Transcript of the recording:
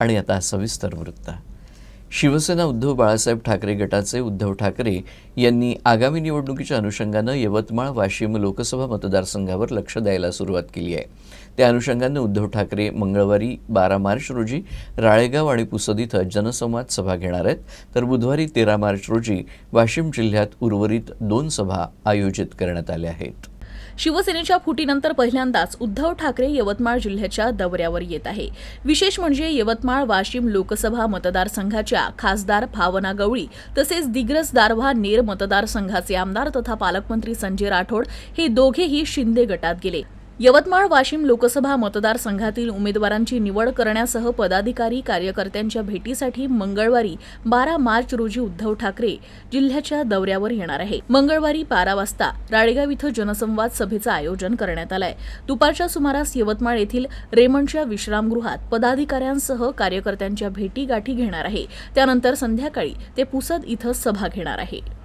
आणि आता सविस्तर वृत्त. शिवसेना उद्धव बाळासाहेब ठाकरे गटाचे उद्धव ठाकरे यांनी आगामी निवडणुकीच्या अनुषंगानं यवतमाळ वाशिम लोकसभा मतदारसंघावर लक्ष द्यायला सुरुवात केली आहे. त्या अनुषंगानं उद्धव ठाकरे मंगळवारी बारा मार्च रोजी राळेगाव आणि पुसद इथं जनसंवाद सभा घेणार आहेत. तर बुधवारी तेरा मार्च रोजी वाशिम जिल्ह्यात उर्वरित दोन सभा आयोजित करण्यात आल्या आहेत. शिवसेनेच्या फुटीनंतर पहिल्यांदाच उद्धव ठाकरे यवतमाळ जिल्ह्याच्या दौऱ्यावर येत आहे. विशेष म्हणजे यवतमाळ वाशिम लोकसभा मतदारसंघाच्या खासदार भावना गवळी तसेच दिग्रस दारव्हा नेर मतदारसंघाचे आमदार तथा पालकमंत्री संजय राठोड हे दोघेही शिंदे गटात गेले. यवतमाळ वाशिम लोकसभा मतदारसंघातील उमेदवारांची निवड करण्यासह पदाधिकारी कार्यकर्त्यांच्या भेटीसाठी मंगळवारी बारा मार्च रोजी उद्धव ठाकरे जिल्ह्याच्या दौऱ्यावर येणार आहे. मंगळवारी बारा वाजता राळेगाव इथं जनसंवाद सभेचं आयोजन करण्यात आलंय. दुपारच्या सुमारास यवतमाळ येथील रेमंडच्या विश्रामगृहात पदाधिकाऱ्यांसह कार्यकर्त्यांच्या भेटी गाठी घेणार आहे. त्यानंतर संध्याकाळी ते पुसद इथं सभा घेणार आहे.